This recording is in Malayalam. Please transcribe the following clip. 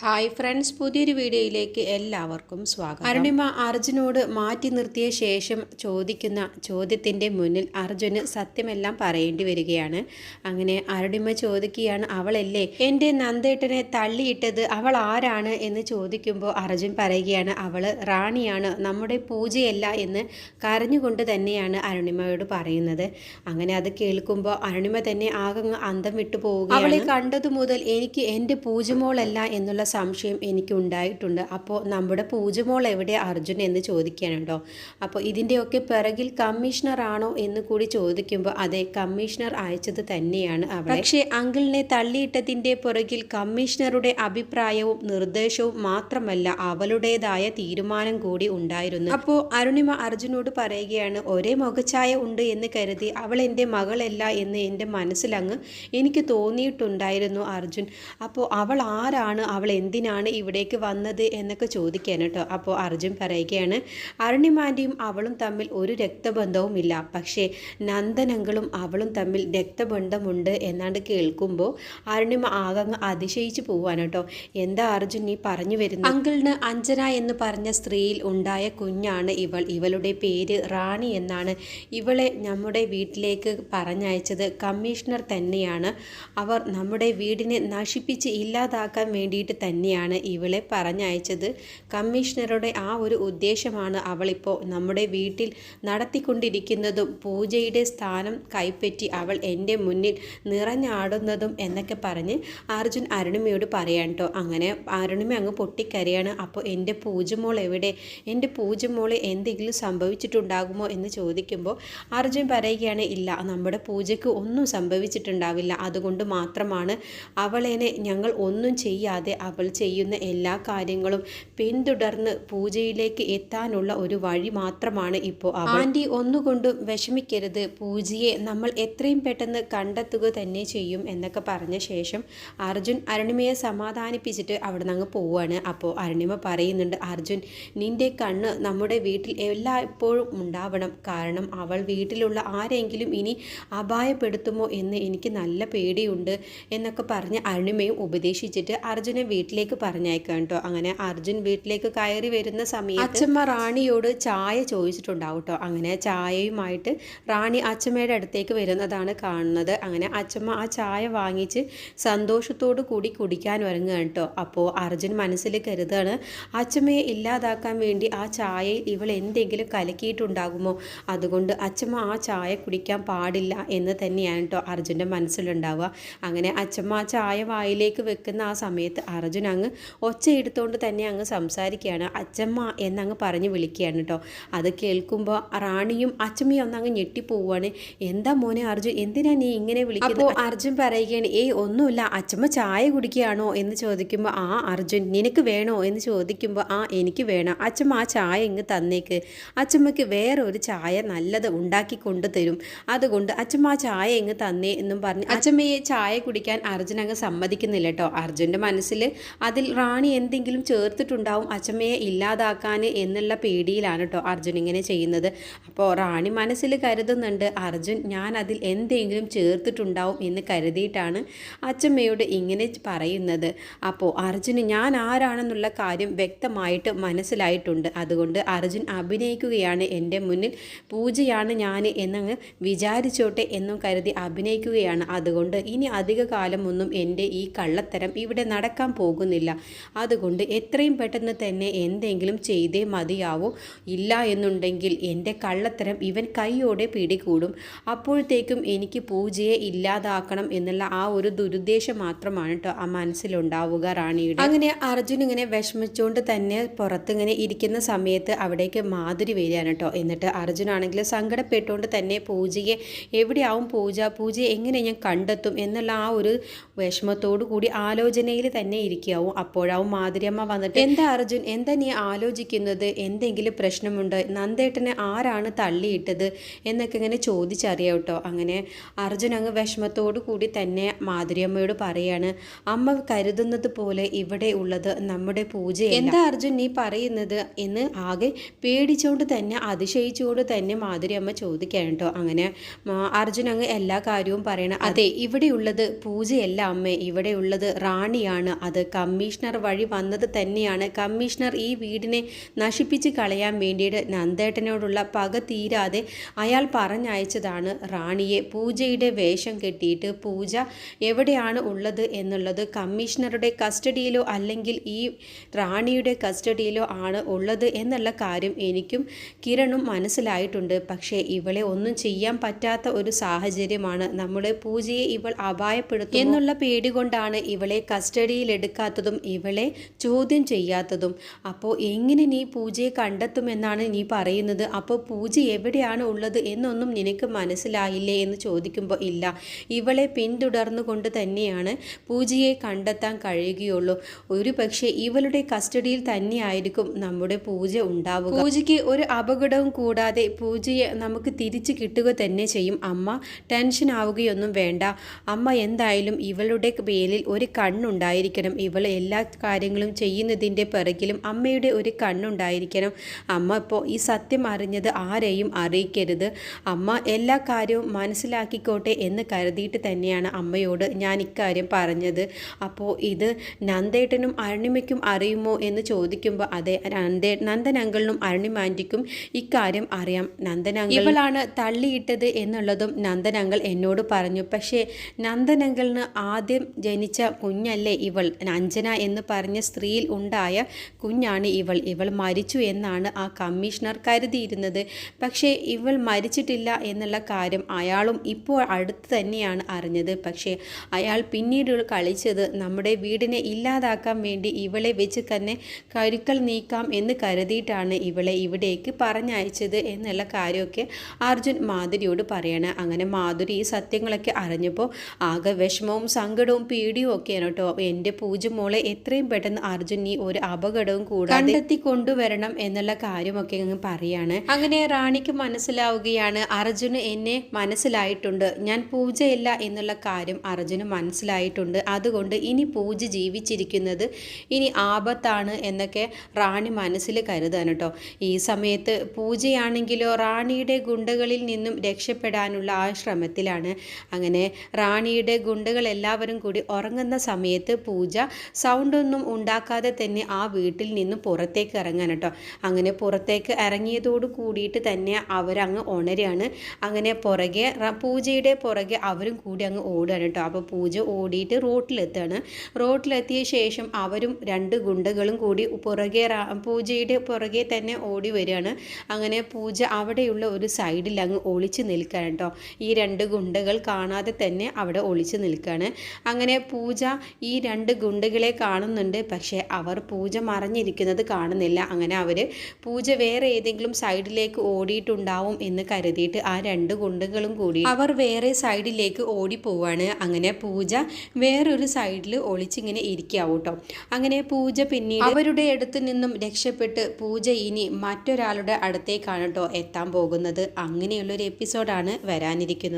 ഹായ് ഫ്രണ്ട്സ് പുതിയൊരു വീഡിയോയിലേക്ക് എല്ലാവർക്കും സ്വാഗതം. അരുണിമ അർജുനോട് മാറ്റി നിർത്തിയ ശേഷം ചോദിക്കുന്ന ചോദ്യത്തിന്റെ മുന്നിൽ അർജുന് സത്യമെല്ലാം പറയേണ്ടി വരികയാണ്. അങ്ങനെ അരുണിമ ചോദിക്കുകയാണ് അവളല്ലേ? എന്റെ നന്ദേട്ടനെ തള്ളിയിട്ടത് അവൾ ആരാണ്? എന്ന് ചോദിക്കുമ്പോൾ അർജുൻ പറയുകയാണ് അവൾ റാണിയാണ് നമ്മുടെ പൂജയല്ല എന്ന് കരഞ്ഞുകൊണ്ട് തന്നെയാണ് അരുണിമയോട് പറയുന്നത്. അങ്ങനെ അത് കേൾക്കുമ്പോൾ അരുണിമ തന്നെ ആകെ അന്തം വിട്ടു പോവുക അവളെ കണ്ടതു മുതൽ എനിക്ക് എന്റെ പൂജമോളല്ല എന്നുള്ള സംശയം എനിക്ക് ഉണ്ടായിട്ടുണ്ട് അപ്പോൾ നമ്മുടെ പൂജമോൾ എവിടെ? അർജുൻ എന്ന് ചോദിക്കാനുണ്ടോ അപ്പോൾ ഇതിന്റെയൊക്കെ പിറകിൽ കമ്മീഷണർ ആണോ എന്ന് കൂടി ചോദിക്കുമ്പോൾ അതെ കമ്മീഷണർ അയച്ചത് തന്നെയാണ് അവൾ പക്ഷേ അങ്കിളിനെ തള്ളിയിട്ടതിന്റെ പുറകിൽ കമ്മീഷണറുടെ അഭിപ്രായവും നിർദ്ദേശവും മാത്രമല്ല അവളുടേതായ തീരുമാനം കൂടി ഉണ്ടായിരുന്നു. അപ്പോൾ അരുണിമ അർജുനോട് പറയുകയാണ് ഒരേ മുഖഛായ ഉണ്ട് എന്ന് കരുതി അവൾ എന്റെ മകളല്ല എന്ന് എന്റെ മനസ്സിലങ്ങ് എനിക്ക് തോന്നിയിട്ടുണ്ടായിരുന്നു അർജുൻ. അപ്പോൾ അവൾ ആരാണ്? അവൾ എന്തിനാണ് ഇവിടേക്ക് വന്നത് എന്നൊക്കെ ചോദിക്കാൻ കേട്ടോ. അപ്പോൾ അർജുൻ പറയുകയാണ് അരുണിമാന്റെയും അവളും തമ്മിൽ ഒരു രക്തബന്ധവുമില്ല. പക്ഷേ നന്ദനങ്ങളും അവളും തമ്മിൽ രക്തബന്ധമുണ്ട് എന്നാണ്ട് കേൾക്കുമ്പോൾ അരുണിമ ആകങ്ങ് അതിശയിച്ചു പോവാണ് കേട്ടോ. എന്താ അർജുൻ നീ പറഞ്ഞു വരുന്നത്? അങ്കിളിന് അഞ്ജന എന്ന് പറഞ്ഞ സ്ത്രീയിൽ ഉണ്ടായ കുഞ്ഞാണ് ഇവൾ. ഇവളുടെ പേര് റാണി എന്നാണ് ഇവളെ നമ്മുടെ വീട്ടിലേക്ക് പറഞ്ഞയച്ചത്. കമ്മീഷണർ തന്നെയാണ്. അവർ നമ്മുടെ വീടിനെ നശിപ്പിച്ച് ഇല്ലാതാക്കാൻ വേണ്ടിയിട്ട് തന്നെയാണ് ഇവളെ പറഞ്ഞയച്ചത്. കമ്മീഷണറുടെ ആ ഒരു ഉദ്ദേശമാണ് അവളിപ്പോൾ നമ്മുടെ വീട്ടിൽ നടത്തിക്കൊണ്ടിരിക്കുന്നതും പൂജയുടെ സ്ഥാനം കൈപ്പറ്റി അവൾ എന്റെ മുന്നിൽ നിറഞ്ഞാടുന്നതും എന്നൊക്കെ പറഞ്ഞ് അർജുൻ അരുണിമയോട് പറയാൻ അങ്ങനെ അരുണിമ അങ്ങ് പൊട്ടിക്കരയാണ്. അപ്പോൾ എന്റെ പൂജമോൾ എവിടെ? എന്റെ പൂജമോൾ എന്തെങ്കിലും സംഭവിച്ചിട്ടുണ്ടാകുമോ എന്ന് ചോദിക്കുമ്പോൾ അർജുൻ പറയുകയാണ് ഇല്ല നമ്മുടെ പൂജയ്ക്ക് ഒന്നും സംഭവിച്ചിട്ടുണ്ടാവില്ല. അതുകൊണ്ട് മാത്രമാണ് അവളേനെ ഞങ്ങൾ ഒന്നും ചെയ്യാതെ അവൾ ചെയ്യുന്ന എല്ലാ കാര്യങ്ങളും പിന്തുടർന്ന് പൂജയിലേക്ക് എത്താനുള്ള ഒരു വഴി മാത്രമാണ് ഇപ്പോൾ ആന്റി ഒന്നുകൊണ്ടും വിഷമിക്കരുത്. പൂജയെ നമ്മൾ എത്രയും പെട്ടെന്ന് കണ്ടെത്തുക തന്നെ ചെയ്യും എന്നൊക്കെ പറഞ്ഞ ശേഷം അർജുൻ അരുണിമയെ സമാധാനിപ്പിച്ചിട്ട് അവിടെ നിന്ന് പോവുകയാണ് അപ്പോൾ അരുണിമ പറയുന്നുണ്ട് അർജുൻ നിന്റെ കണ്ണ് നമ്മുടെ വീട്ടിൽ എല്ലായ്പ്പോഴും ഉണ്ടാവണം. കാരണം അവൾ വീട്ടിലുള്ള ആരെങ്കിലും ഇനി അപായപ്പെടുത്തുമോ എന്ന് എനിക്ക് നല്ല പേടിയുണ്ട് എന്നൊക്കെ പറഞ്ഞ് അരുണിമയും ഉപദേശിച്ചിട്ട് അർജുനെ വീട്ടിലേക്ക് പറഞ്ഞയക്കാം കേട്ടോ. അങ്ങനെ അർജുൻ വീട്ടിലേക്ക് കയറി വരുന്ന സമയത്ത് അച്ഛമ്മ റാണിയോട് ചായ ചോദിച്ചിട്ടുണ്ടാവും കേട്ടോ. അങ്ങനെ ചായയുമായിട്ട് റാണി അച്ഛമ്മയുടെ അടുത്തേക്ക് വരുന്നതാണ് കാണുന്നത്. അങ്ങനെ അച്ഛമ്മ ആ ചായ വാങ്ങിച്ച് സന്തോഷത്തോടു കൂടി കുടിക്കാൻ ഒരുങ്ങുകയാണ് കേട്ടോ. അപ്പോൾ അർജുൻ മനസ്സിൽ കരുതാണ് അച്ഛമ്മയെ ഇല്ലാതാക്കാൻ വേണ്ടി ആ ചായയിൽ ഇവൾ എന്തെങ്കിലും കലക്കിയിട്ടുണ്ടാകുമോ? അതുകൊണ്ട് അച്ഛമ്മ ആ ചായ കുടിക്കാൻ പാടില്ല എന്ന് തന്നെയാണ് കേട്ടോ അർജുന്റെ മനസ്സിലുണ്ടാവുക. അങ്ങനെ അച്ഛമ്മ ആ ചായ വായിലേക്ക് വെക്കുന്ന ആ സമയത്ത് അർജുൻ അങ്ങ് ഒച്ചയെടുത്തുകൊണ്ട് തന്നെ അങ്ങ് സംസാരിക്കുകയാണ്. അച്ചമ്മ എന്നങ്ങ് പറഞ്ഞ് വിളിക്കുകയാണ് കേട്ടോ. അത് കേൾക്കുമ്പോൾ റാണിയും അച്ചമ്മയും ഒന്നങ്ങ് ഞെട്ടിപ്പോവുകയാണ് എന്താ മോനെ അർജുൻ എന്തിനാ നീ ഇങ്ങനെ വിളിക്കുന്നത്? അപ്പോൾ അർജുൻ പറയുകയാണ് ഏയ് ഒന്നുമില്ല. അച്ചമ്മ ചായ കുടിക്കുകയാണോ? എന്ന് ചോദിക്കുമ്പോൾ ആ അർജുൻ നിനക്ക് വേണോ? എന്ന് ചോദിക്കുമ്പോൾ ആ എനിക്ക് വേണം. അച്ചമ്മ ആ ചായ ഇങ്ങ് തന്നേക്ക്. അച്ചമ്മയ്ക്ക് വേറെ ഒരു ചായ നല്ലത് ഉണ്ടാക്കി കൊണ്ടു തരും. അതുകൊണ്ട് അച്ചമ്മ ആ ചായ ഇങ്ങ് തന്നേ എന്നും പറഞ്ഞ് അച്ചമ്മയെ ചായ കുടിക്കാൻ അർജുൻ അങ്ങ് സമ്മതിക്കുന്നില്ല കേട്ടോ. അർജുന്റെ മനസ്സിൽ അതിൽ റാണി എന്തെങ്കിലും ചേർത്തിട്ടുണ്ടാവും അച്ഛമ്മയെ ഇല്ലാതാക്കാൻ എന്നുള്ള പേടിയിലാണ് കേട്ടോ അർജുൻ ഇങ്ങനെ ചെയ്യുന്നത്. അപ്പോൾ റാണി മനസ്സിൽ കരുതുന്നുണ്ട് അർജുൻ ഞാൻ അതിൽ എന്തെങ്കിലും ചേർത്തിട്ടുണ്ടാവും എന്ന് കരുതിയിട്ടാണ് അച്ഛമ്മയോട് ഇങ്ങനെ പറയുന്നത്. അപ്പോൾ അർജുന് ഞാൻ ആരാണെന്നുള്ള കാര്യം വ്യക്തമായിട്ട് മനസ്സിലായിട്ടുണ്ട്. അതുകൊണ്ട് അർജുൻ അഭിനയിക്കുകയാണ് എന്റെ മുന്നിൽ. പൂജയാണ് ഞാൻ എന്നങ്ങ് വിചാരിച്ചോട്ടെ എന്നും കരുതി അഭിനയിക്കുകയാണ്. അതുകൊണ്ട് ഇനി അധിക കാലമൊന്നും എന്റെ ഈ കള്ളത്തരം ഇവിടെ നടക്കാൻ പോകുന്നില്ല. അതുകൊണ്ട് എത്രയും പെട്ടെന്ന് തന്നെ എന്തെങ്കിലും ചെയ്തേ മതിയാവൂ. ഇല്ല എന്നുണ്ടെങ്കിൽ എന്റെ കള്ളത്തരം ഇവൻ കൈയോടെ പിടികൂടും. അപ്പോഴത്തേക്കും എനിക്ക് പൂജയെ ഇല്ലാതാക്കണം എന്നുള്ള ആ ഒരു ദുരുദ്ദേശം മാത്രമാണ് കേട്ടോ ആ മനസ്സിലുണ്ടാവുക റാണിയുടെ. അങ്ങനെ അർജുൻ ഇങ്ങനെ വിഷമിച്ചുകൊണ്ട് തന്നെ പുറത്തിങ്ങനെ ഇരിക്കുന്ന സമയത്ത് അവിടേക്ക് മാധുരി വരികയാണ് കേട്ടോ എന്നിട്ട് അർജുൻ ആണെങ്കിൽ സങ്കടപ്പെട്ടുകൊണ്ട് തന്നെ പൂജയെ എവിടെയാവും പൂജ? പൂജയെ എങ്ങനെ ഞാൻ കണ്ടെത്തും? എന്നുള്ള ആ ഒരു വിഷമത്തോടു കൂടി ആലോചനയിൽ തന്നെ ഇരിക്കാവും അപ്പോഴാവും മാധുര്യമ്മ വന്നിട്ട് എന്താ അർജുൻ എന്താ നീ ആലോചിക്കുന്നത്? എന്തെങ്കിലും പ്രശ്നമുണ്ട്? നന്ദേട്ടനെ ആരാണ് തള്ളിയിട്ടത്? എന്നൊക്കെ ഇങ്ങനെ ചോദിച്ചറിയാം കേട്ടോ. അങ്ങനെ അർജുൻ അങ്ങ് വിഷമത്തോടു കൂടി തന്നെ മാധുര്യമ്മയോട് പറയാണ് അമ്മ കരുതുന്നത് പോലെ ഇവിടെ ഉള്ളത് നമ്മുടെ പൂജ എന്താ അർജുൻ നീ പറയുന്നത്? എന്ന് ആകെ പേടിച്ചുകൊണ്ട് തന്നെ അതിശയിച്ചുകൊണ്ട് തന്നെ മാധുര്യമ്മ ചോദിക്കാൻ കേട്ടോ. അങ്ങനെ അർജുൻ അങ്ങ് എല്ലാ കാര്യവും പറയണം അതെ ഇവിടെയുള്ളത് പൂജയല്ല അമ്മേ. ഇവിടെയുള്ളത് റാണിയാണ്. അത് കമ്മീഷണർ വഴി വന്നത് തന്നെയാണ്. കമ്മീഷണർ ഈ വീടിനെ നശിപ്പിച്ച് കളയാൻ വേണ്ടിയിട്ട് നന്ദേട്ടനോടുള്ള പക തീരാതെ അയാൾ പറഞ്ഞയച്ചതാണ് റാണിയെ. പൂജയുടെ വേഷം കെട്ടിയിട്ട് പൂജ എവിടെയാണ് ഉള്ളത് എന്നുള്ളത് കമ്മീഷണറുടെ കസ്റ്റഡിയിലോ അല്ലെങ്കിൽ ഈ റാണിയുടെ കസ്റ്റഡിയിലോ ആണ് ഉള്ളത് എന്നുള്ള കാര്യം എനിക്കും കിരണും മനസ്സിലായിട്ടുണ്ട്. പക്ഷേ ഇവളെ ഒന്നും ചെയ്യാൻ പറ്റാത്ത ഒരു സാഹചര്യമാണ്. നമ്മുടെ പൂജയെ ഇവൾ അപായപ്പെടുത്തും എന്നുള്ള പേടി കൊണ്ടാണ് ഇവളെ കസ്റ്റഡിയിൽ എടുക്കാത്തതും ഇവളെ ചോദ്യം ചെയ്യാത്തതും. അപ്പോൾ എങ്ങനെ നീ പൂജയെ കണ്ടെത്തുമെന്നാണ് നീ പറയുന്നത്? അപ്പോൾ പൂജ എവിടെയാണ് ഉള്ളത് എന്നൊന്നും നിനക്ക് മനസ്സിലായില്ലേ എന്ന് ചോദിക്കുമ്പോൾ ഇല്ല. ഇവളെ പിന്തുടർന്നുകൊണ്ട് തന്നെയാണ് പൂജയെ കണ്ടെത്താൻ കഴിയുകയുള്ളൂ. ഒരു പക്ഷേ ഇവളുടെ കസ്റ്റഡിയിൽ തന്നെയായിരിക്കും നമ്മുടെ പൂജ ഉണ്ടാവുക. പൂജയ്ക്ക് ഒരു അപകടവും കൂടാതെ പൂജയെ നമുക്ക് തിരിച്ചു കിട്ടുക തന്നെ ചെയ്യും. അമ്മ ടെൻഷൻ ആവുകയൊന്നും വേണ്ട. അമ്മ എന്തായാലും ഇവളുടെ പേരിൽ ഒരു കണ്ണുണ്ടായിരിക്കണം. ഇവൾ എല്ലാ കാര്യങ്ങളും ചെയ്യുന്നതിന്റെ പിറകിലും അമ്മയുടെ ഒരു കണ്ണുണ്ടായിരിക്കണം. അമ്മ ഇപ്പോൾ ഈ സത്യം അറിഞ്ഞത് ആരെയും അറിയിക്കരുത്. അമ്മ എല്ലാ കാര്യവും മനസ്സിലാക്കിക്കോട്ടെ എന്ന് കരുതിയിട്ട് തന്നെയാണ് അമ്മയോട് ഞാൻ ഇക്കാര്യം പറഞ്ഞത്. അപ്പോൾ ഇത് നന്ദേട്ടനും അരുണിമയ്ക്കും അറിയുമോ എന്ന് ചോദിക്കുമ്പോൾ അതെ നന്ദേ നന്ദൻ അങ്കിളിനും അരുണിമാന്റിക്കും ഇക്കാര്യം അറിയാം. നന്ദൻ ഇവളാണ് തള്ളിയിട്ടത് എന്നുള്ളതും നന്ദൻ എന്നോട് പറഞ്ഞു. പക്ഷേ നന്ദൻ അങ്കിളിന് ആദ്യം ജനിച്ച കുഞ്ഞല്ലേ ഇവൾ? അഞ്ജന എന്ന് പറഞ്ഞ സ്ത്രീയിൽ ഉണ്ടായ കുഞ്ഞാണ് ഇവൾ. ഇവൾ മരിച്ചു എന്നാണ് ആ കമ്മീഷണർ കരുതിയിരുന്നത്. പക്ഷേ ഇവൾ മരിച്ചിട്ടില്ല എന്നുള്ള കാര്യം അയാളും ഇപ്പോൾ അടുത്ത് തന്നെയാണ് അറിഞ്ഞത്. പക്ഷേ അയാൾ പിന്നീട് കളിച്ചത് നമ്മുടെ വീടിനെ ഇല്ലാതാക്കാൻ വേണ്ടി ഇവളെ വെച്ച് തന്നെ കരുക്കൾ നീക്കാം എന്ന് കരുതിയിട്ടാണ് ഇവളെ ഇവിടേക്ക് പറഞ്ഞയച്ചത് എന്നുള്ള കാര്യമൊക്കെ അർജുൻ മാധുരിയോട് പറയണം. അങ്ങനെ മാധുരി ഈ സത്യങ്ങളൊക്കെ അറിഞ്ഞപ്പോൾ ആകെ വിഷമവും സങ്കടവും പേടിയും ഒക്കെയാണ് കേട്ടോ. എന്റെ പൂജ മോളെ എത്രയും പെട്ടെന്ന് അർജുൻ ഈ ഒരു അപകടവും കൂടാതെ കണ്ടെത്തി കൊണ്ടുവരണം എന്നുള്ള കാര്യമൊക്കെ അങ്ങ് പറയാണ്. അങ്ങനെ റാണിക്ക് മനസ്സിലാവുകയാണ് അർജുന് എന്നെ മനസ്സിലായിട്ടുണ്ട് ഞാൻ പൂജയല്ല എന്നുള്ള കാര്യം അർജുന് മനസ്സിലായിട്ടുണ്ട്. അതുകൊണ്ട് ഇനി പൂജ ജീവിച്ചിരിക്കുന്നത് ഇനി ആപത്താണ് എന്നൊക്കെ റാണി മനസ്സിൽ കരുതാണ് കേട്ടോ. ഈ സമയത്ത് പൂജയാണെങ്കിലോ റാണിയുടെ ഗുണ്ടകളിൽ നിന്നും രക്ഷപ്പെടാനുള്ള ആ ശ്രമത്തിലാണ്. അങ്ങനെ റാണിയുടെ ഗുണ്ടകൾ എല്ലാവരും കൂടി ഉറങ്ങുന്ന സമയത്ത് പൂജ സൗണ്ടൊന്നും ഉണ്ടാക്കാതെ തന്നെ ആ വീട്ടിൽ നിന്ന് പുറത്തേക്ക് ഇറങ്ങാൻ കേട്ടോ. അങ്ങനെ പുറത്തേക്ക് ഇറങ്ങിയതോട് കൂടിയിട്ട് തന്നെ അവരങ്ങ് ഉണരാണ്. അങ്ങനെ പുറകെ പൂജയുടെ പുറകെ അവരും കൂടി അങ്ങ് ഓടുകയാണ് കേട്ടോ. അപ്പോൾ പൂജ ഓടിയിട്ട് റോട്ടിലെത്താണ് റോട്ടിലെത്തിയ ശേഷം അവരും രണ്ട് ഗുണ്ടകളും കൂടി പുറകെ പൂജയുടെ പുറകെ തന്നെ ഓടി വരികയാണ്. അങ്ങനെ പൂജ അവിടെയുള്ള ഒരു സൈഡിൽ അങ്ങ് ഒളിച്ച് നിൽക്കുകയാണ് കേട്ടോ. ഈ രണ്ട് ഗുണ്ടകൾ കാണാതെ തന്നെ അവിടെ ഒളിച്ച് നിൽക്കുകയാണ്. അങ്ങനെ പൂജ ഈ രണ്ട് ഗുണ്ടകളെ കാണുന്നുണ്ട്. പക്ഷേ അവർ പൂജ മറഞ്ഞിരിക്കുന്നത് കാണുന്നില്ല. അങ്ങനെ അവർ പൂജ വേറെ ഏതെങ്കിലും സൈഡിലേക്ക് ഓടിയിട്ടുണ്ടാവും എന്ന് കരുതിയിട്ട് ആ രണ്ട് ഗുണ്ടകളും കൂടി അവർ വേറെ സൈഡിലേക്ക് ഓടിപ്പോവാണ്. അങ്ങനെ പൂജ വേറൊരു സൈഡിൽ ഒളിച്ചിങ്ങനെ ഇരിക്കാവും കേട്ടോ അങ്ങനെ പൂജ പിന്നീട് അവരുടെ അടുത്ത് നിന്നും രക്ഷപ്പെട്ട് പൂജ ഇനി മറ്റൊരാളുടെ അടുത്തേക്കാണ് കേട്ടോ എത്താൻ പോകുന്നത്. അങ്ങനെയുള്ളൊരു എപ്പിസോഡാണ് വരാനിരിക്കുന്നത്.